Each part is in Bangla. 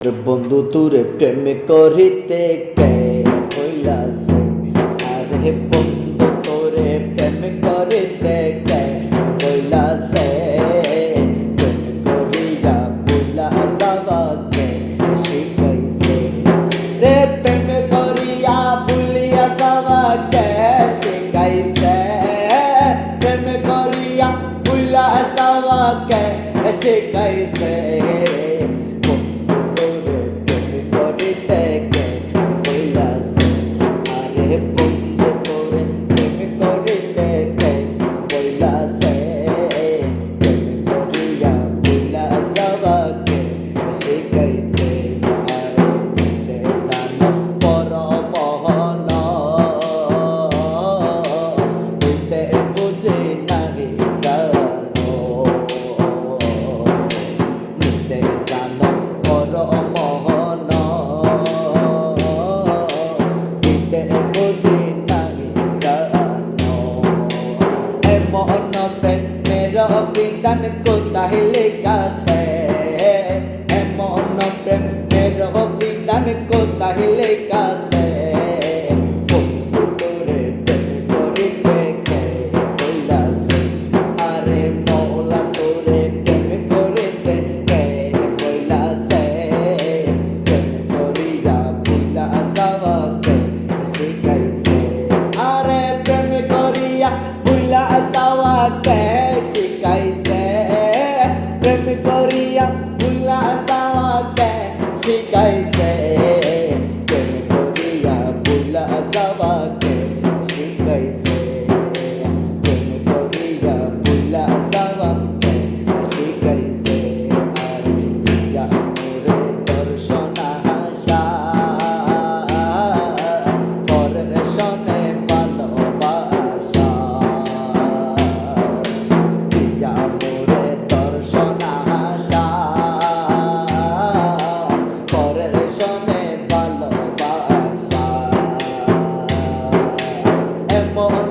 বন্ধু তোরে প্রেম করিতে কে কইলাসে আরে বন্ধু তোরে প্রেম করিতে কে কইলাসে প্রেম করিয়া বুলা যাবাকে শিখাইছে রে প্রেম করিয়া বুলিয়া যাবাকে শিখাইছে প্রেম করিয়া বুলা যাবাকে শিখাইছে মনতে মের বিধান কোথায় লেখাছে? মনতে মের বিধান কোথায় লেখাছে? ইয়া বইলা যাওয়াকে শিখাইছে প্রেম করিয়া বইলা যাওয়াকে শিখাইছে আর ইয়া মোরে দর্শন আশা পরের সনে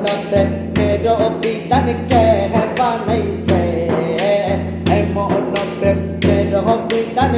জগতে मेरो বিধান কে বানাইছে এমনতে मेरो বিধান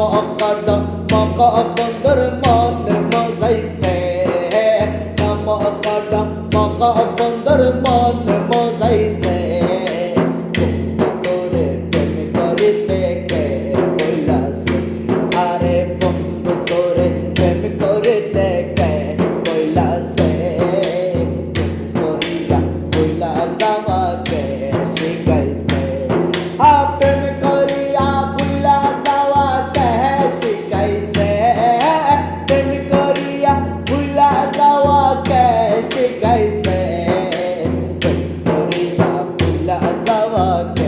মকদ মকবন্দর মন মজাইছে। মকদ মকবন্দর মন মজাইছে। তোরে প্রেম করিতে কে কইলাস আরে বন্ধু তোরে প্রেম করিতে কে কইলাস করিয়া কইলা যাব Fuck.